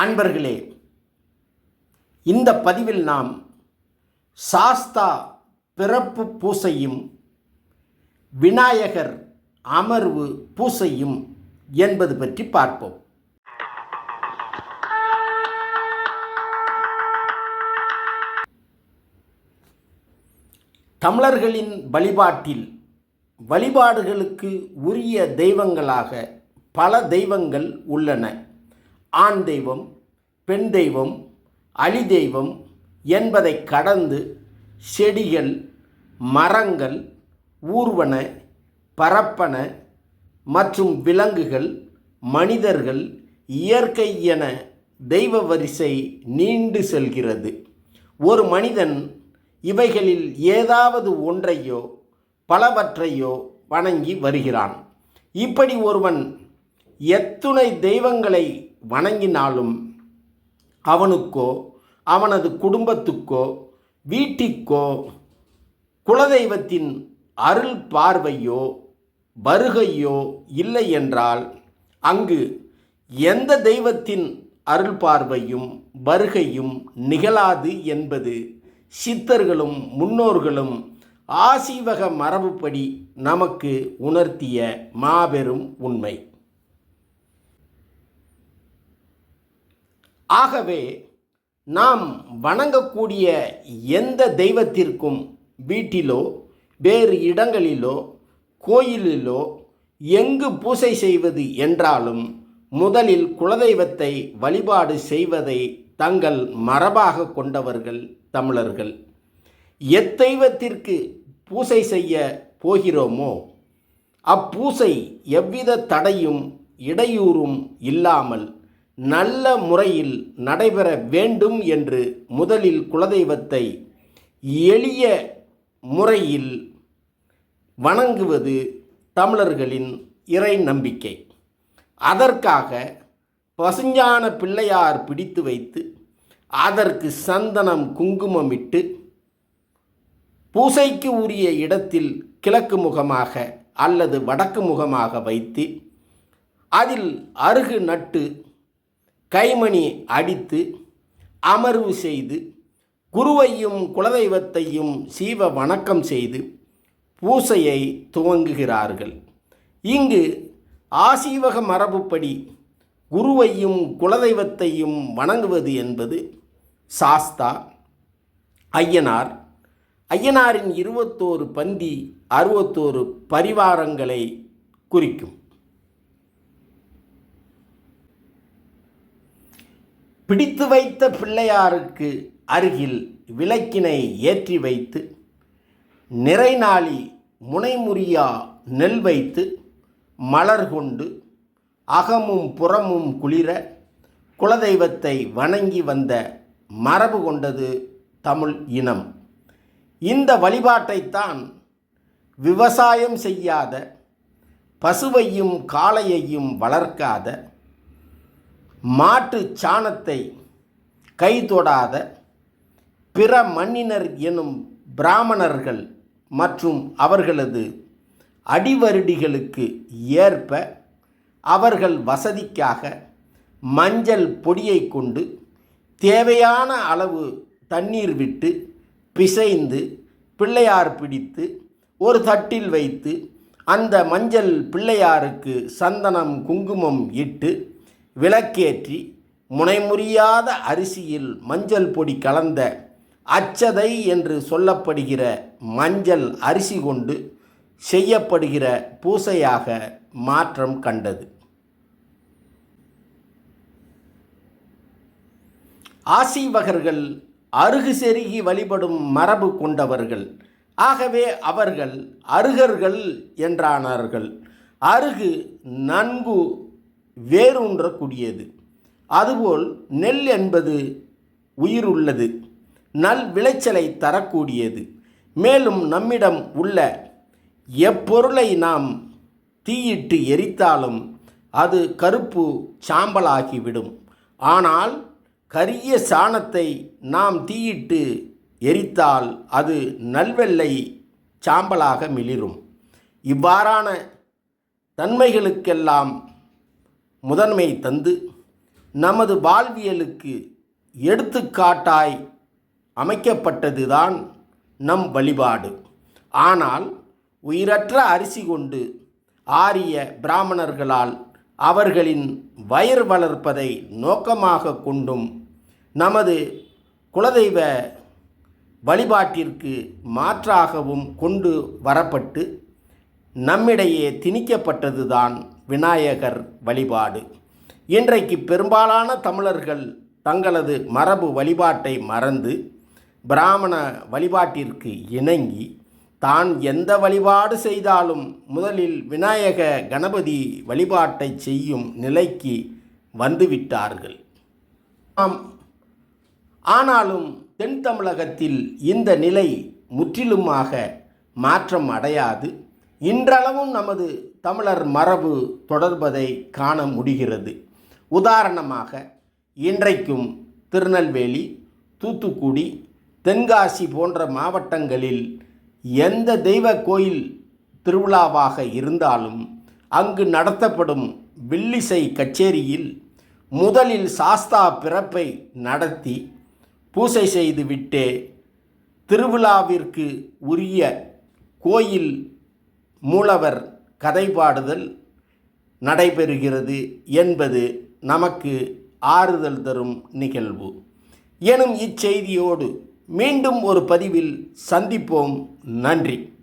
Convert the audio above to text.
அன்பர்களே இந்த பதிவில் நாம் சாஸ்தா பிறப்பு பூசையும் விநாயகர் அமர்வு பூசையும் என்பது பற்றி பார்ப்போம். தமிழர்களின் வழிபாட்டில் வழிபாடுகளுக்கு உரிய தெய்வங்களாக பல தெய்வங்கள் உள்ளன. ஆண் தெய்வம் பெண் தெய்வம் அலி தெய்வம் என்பதை கடந்து செடிகள் மரங்கள் ஊர்வன பரப்பன மற்றும் விலங்குகள் மனிதர்கள் இயற்கை என தெய்வ வரிசை நீண்டு செல்கிறது. ஒரு மனிதன் இவைகளில் ஏதாவது ஒன்றையோ பலவற்றையோ வணங்கி வருகிறான். இப்படி ஒருவன் எத்துணை தெய்வங்களை வணங்கினாலும் அவனுக்கோ அவனது குடும்பத்துக்கோ வீட்டிற்கோ குலதெய்வத்தின் அருள் பார்வையோ வருகையோ இல்லை என்றால் அங்கு எந்த தெய்வத்தின் அருள் பார்வையும் வருகையும் நிகழாது என்பது சித்தர்களும் முன்னோர்களும் ஆசீவக மரபுப்படி நமக்கு உணர்த்திய மாபெரும் உண்மை. ஆகவே நாம் வணங்கக்கூடிய எந்த தெய்வத்திற்கும் வீட்டிலோ வேறு இடங்களிலோ கோயிலிலோ எங்கு பூசை செய்வது என்றாலும் முதலில் குலதெய்வத்தை வழிபாடு செய்வதை தங்கள் மரபாக கொண்டவர்கள் தமிழர்கள். எத்தெய்வத்திற்கு பூசை செய்ய போகிறோமோ அப்பூசை எவ்வித தடையும் இடையூறும் இல்லாமல் நல்ல முறையில் நடைபெற வேண்டும் என்று முதலில் குலதெய்வத்தை எளிய முறையில் வணங்குவது தமிழர்களின் இறை நம்பிக்கை. அதற்காக பசுஞ்சான பிள்ளையார் பிடித்து வைத்து அதற்கு சந்தனம் குங்குமமிட்டு பூசைக்கு உரிய இடத்தில் கிழக்கு முகமாக அல்லது வடக்கு முகமாக வைத்து அதில் அருகு நட்டு கைமணி அடித்து அமர்வு செய்து குருவையும் குலதெய்வத்தையும் சீவ வணக்கம் செய்து பூசையை துவங்குகிறார்கள். இங்கு ஆசீவக மரபுப்படி குருவையும் குலதெய்வத்தையும் வணங்குவது என்பது சாஸ்தா ஐயனார். ஐயனாரின் இருபத்தோரு பந்தி அறுபத்தோரு பரிவாரங்களை குறிக்கும். பிடித்து வைத்த பிள்ளையாருக்கு அருகில் விளக்கினை ஏற்றி வைத்து நிறைநாளி முனைமுறியா நெல் வைத்து மலர் கொண்டு அகமும் புறமும் குளிர குலதெய்வத்தை வணங்கி வந்த மரபு கொண்டது தமிழ் இனம். இந்த வழிபாட்டைத்தான் விவசாயம் செய்யாத பசுவையும் காளையையும் வளர்க்காத மாட்டு சாணத்தை கை தொடாத பிற மண்ணினர் எனும் பிராமணர்கள் மற்றும் அவர்களது அடிவருடிகளுக்கு ஏற்ப அவர்கள் வசதிக்காக மஞ்சள் பொடியை கொண்டு தேவையான அளவு தண்ணீர் விட்டு பிசைந்து பிள்ளையார் பிடித்து ஒரு தட்டில் வைத்து அந்த மஞ்சள் பிள்ளையாருக்கு சந்தனம் குங்குமம் இட்டு விளக்கேற்றி முனைமுறியாத அரிசியில் மஞ்சள் பொடி கலந்த அச்சதை என்று சொல்லப்படுகிற மஞ்சள் அரிசி கொண்டு செய்யப்படுகிற பூசையாக மாற்றம் கண்டது. ஆசீவகர்கள் அருகு செருகி வழிபடும் மரபு கொண்டவர்கள். ஆகவே அவர்கள் அருகர்கள் என்றானார்கள். அருகு நன்கு வேரூன்றக்கூடியது. அதுபோல் நெல் என்பது உயிர் உள்ளது நல் விளைச்சலை தரக்கூடியது. மேலும் நம்மிடம் உள்ள எப்பொருளை நாம் தீயிட்டு எரித்தாலும் அது கருப்பு சாம்பலாகிவிடும். ஆனால் கரிய சாணத்தை நாம் தீயிட்டு எரித்தால் அது நல்வெள்ளை சாம்பலாக மிளிரும். இவ்வாறான தன்மைகளுக்கெல்லாம் முதன்மை தந்து நமது வாழ்வியலுக்கு எடுத்துக்காட்டாய் அமைக்கப்பட்டதுதான் நம் வழிபாடு. ஆனால் உயிரற்ற அரிசி கொண்டு ஆரிய பிராமணர்களால் அவர்களின் வயிறு வளர்ப்பதை நோக்கமாக கொண்டும் நமது குலதெய்வ வழிபாட்டிற்கு மாற்றாகவும் கொண்டு வரப்பட்டு நம்மிடையே திணிக்கப்பட்டதுதான் விநாயகர் வழிபாடு. இன்றைக்கு பெரும்பாலான தமிழர்கள் தங்களது மரபு வழிபாட்டை மறந்து பிராமண வழிபாட்டிற்கு இணங்கி தான் எந்த வழிபாடு செய்தாலும் முதலில் விநாயக கணபதி வழிபாட்டை செய்யும் நிலைக்கு வந்துவிட்டார்கள். ஆம். ஆனாலும் தென் தமிழகத்தில் இந்த நிலை முற்றிலுமாக மாற்றம் அடையாது. இன்றளவும் நமது தமிழர் மரபு தொடர்பதை காண முடிகிறது. உதாரணமாக இன்றைக்கும் திருநெல்வேலி தூத்துக்குடி தென்காசி போன்ற மாவட்டங்களில் எந்த தெய்வ கோயில் திருவிழாவாக இருந்தாலும் அங்கு நடத்தப்படும் வில்லிசை கச்சேரியில் முதலில் சாஸ்தா பிறப்பை நடத்தி பூசை செய்துவிட்டே திருவிழாவிற்கு உரிய கோயில் மூலவர் கதை பாடுதல் நடைபெறுகிறது என்பது நமக்கு ஆறுதல் தரும் நிகழ்வு. எனும் இச்செய்தியோடு மீண்டும் ஒரு பதிவில் சந்திப்போம். நன்றி.